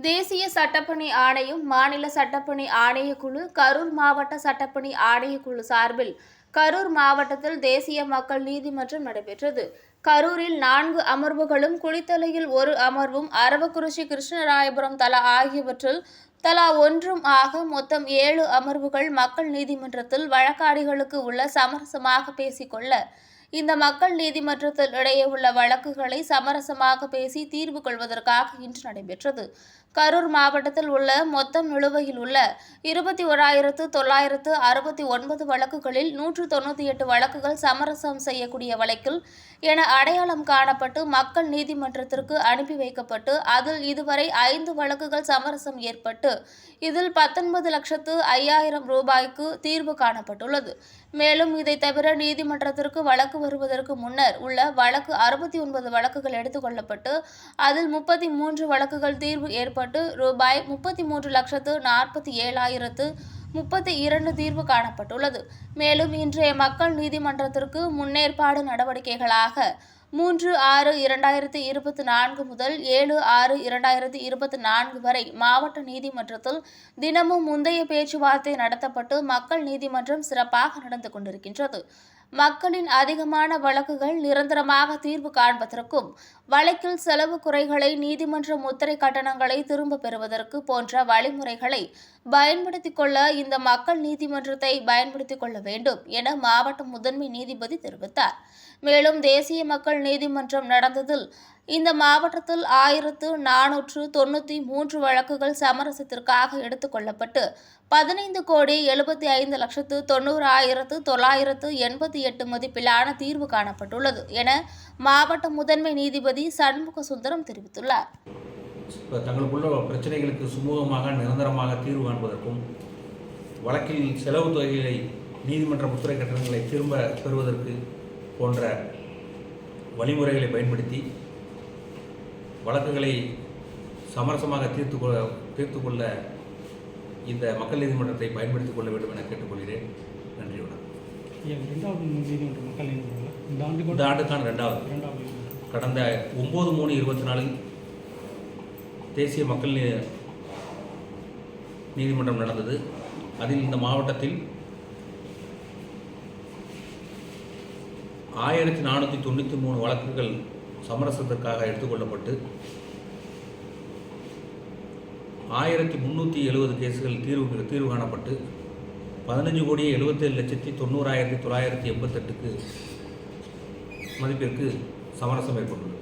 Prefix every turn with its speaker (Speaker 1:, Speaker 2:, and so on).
Speaker 1: தேசிய சட்டப்பணி ஆணையம் மாநில சட்டப்பணி ஆணையக்குழு கரூர் மாவட்ட சட்டப்பணி ஆணையக்குழு சார்பில் கரூர் மாவட்டத்தில் தேசிய மக்கள் நீதிமன்றம் நடைபெற்றது. கரூரில் நான்கு அமர்வுகளும் குளித்தலையில் ஒரு அமர்வும் அரவக்குறிச்சி கிருஷ்ணராயபுரம் தலா ஆகியவற்றில் தலா ஒன்றும் ஆக மொத்தம் ஏழு அமர்வுகள் மக்கள் நீதிமன்றத்தில் வழக்காடிகளுக்கு உள்ள சமரசமாக பேசிக்கொள்ள இந்த மக்கள் நீதிமன்றத்தில் இடையே உள்ள வழக்குகளை சமரசமாக பேசி தீர்வு கொள்வதற்காக இன்று நடைபெற்றது. கரூர் மாவட்டத்தில் உள்ள மொத்தம் நிலுவையில் உள்ள இருபத்தி ஓராயிரத்து தொள்ளாயிரத்து அறுபத்தி ஒன்பது வழக்குகளில் நூற்று தொண்ணூற்றி எட்டு வழக்குகள் சமரசம் செய்யக்கூடிய வழக்கில் என அடையாளம் காணப்பட்டு மக்கள் நீதிமன்றத்திற்கு அனுப்பி வைக்கப்பட்டு அதில் இதுவரை ஐந்து வழக்குகள் சமரசம் ஏற்பட்டு இதில் பத்தொன்பது லட்சத்து ஐயாயிரம் ரூபாய்க்கு தீர்வு காணப்பட்டுள்ளது. மேலும் இதை தவிர நீதிமன்றத்திற்கு வழக்கு வருவதற்கு முன்னர் உள்ள வழக்கு அறுபத்தி ஒன்பது வழக்குகள் எடுத்துக்கொள்ளப்பட்டு அதில் முப்பத்தி மூன்று வழக்குகள் தீர்வு ஏற்பட்டு ரூபாய் முப்பத்தி மூன்று லட்சத்து நாற்பத்தி ஏழாயிரத்து முப்பத்தி இரண்டு தீர்வு காணப்பட்டுள்ளது. மேலும் இன்றைய மக்கள் நீதிமன்றத்திற்கு முன்னேற்பாடு நடவடிக்கைகளாக மூன்று ஆறு இரண்டாயிரத்தி இருபத்தி நான்கு முதல் ஏழு ஆறு இரண்டாயிரத்தி இருபத்தி நான்கு வரை மாவட்ட நீதிமன்றத்தில் தினமும் முந்தைய பேச்சுவார்த்தை நடத்தப்பட்டு மக்கள் நீதிமன்றம் சிறப்பாக நடந்து கொண்டிருக்கின்றது. மக்களின் அதிகமான வழக்குகள் நிரந்தரமாக தீர்வு காண்பதற்கும் வழக்கில் செலவு குறைகளை நீதிமன்ற முத்திரை கட்டணங்களை திரும்ப பெறுவதற்கு போன்ற வழிமுறைகளை பயன்படுத்திக் கொள்ள இந்த மக்கள் நீதிமன்றத்தை பயன்படுத்திக் கொள்ள வேண்டும் என மாவட்ட முதன்மை நீதிபதி தெரிவித்தார். மேலும் தேசிய மக்கள் நீதிமன்றம் நடந்ததில் இந்த மாவட்டத்தில் ஆயிரத்து நானூற்று தொண்ணூற்றி மூன்று வழக்குகள் சமரசத்திற்காக எடுத்துக்கொள்ளப்பட்டு பதினைந்து கோடி எழுபத்தி ஐந்து லட்சத்து தொண்ணூறு ஆயிரத்து தொள்ளாயிரத்து எண்பத்தி எட்டு மதிப்பிலான தீர்வு காணப்பட்டுள்ளது என மாவட்ட முதன்மை நீதிபதி சண்முக சுந்தரம் தெரிவித்துள்ளார்
Speaker 2: தங்களுக்குள்ள பிரச்சனைகளுக்கு சுமூகமாக நிரந்தரமாக தீர்வு காண்பதற்கும் வழக்கில் செலவு தொகைகளை நீதிமன்ற முத்திரை கட்டணங்களை திரும்ப பெறுவதற்கு போன்ற வழிமுறைகளை பயன்படுத்தி வழக்குகளை சமரசமாக தீர்த்து கொள்ள தீர்த்து கொள்ள இந்த மக்கள் நீதிமன்றத்தை பயன்படுத்திக் கொள்ள வேண்டும் என கேட்டுக்கொள்கிறேன். நன்றி வணக்கம்.
Speaker 3: ஐயா, இரண்டாவது நீதிமன்ற மக்கள் நீதிமன்றம் இந்த ஆண்டு
Speaker 2: இந்த
Speaker 3: கூட
Speaker 2: ஆண்டுக்கான ரெண்டாவது.
Speaker 3: நீதிமன்றம்
Speaker 2: கடந்த ஒம்பது மூணு இருபத்தி நாலில் தேசிய மக்கள் நீதிமன்றம் நடந்தது. அதில் இந்த மாவட்டத்தில் ஆயிரத்தி நானூற்றி தொண்ணூற்றி மூணு வழக்குகள் சமரசத்திற்காக எடுத்துக்கொள்ளப்பட்டு ஆயிரத்தி முந்நூற்றி எழுபது கேஸுகள் தீர்வு தீர்வு காணப்பட்டு பதினஞ்சு கோடியே எழுபத்தேழு லட்சத்தி தொண்ணூறாயிரத்தி தொள்ளாயிரத்தி எண்பத்தெட்டுக்கு மதிப்பிற்கு சமரசம் ஏற்பட்டுள்ளது.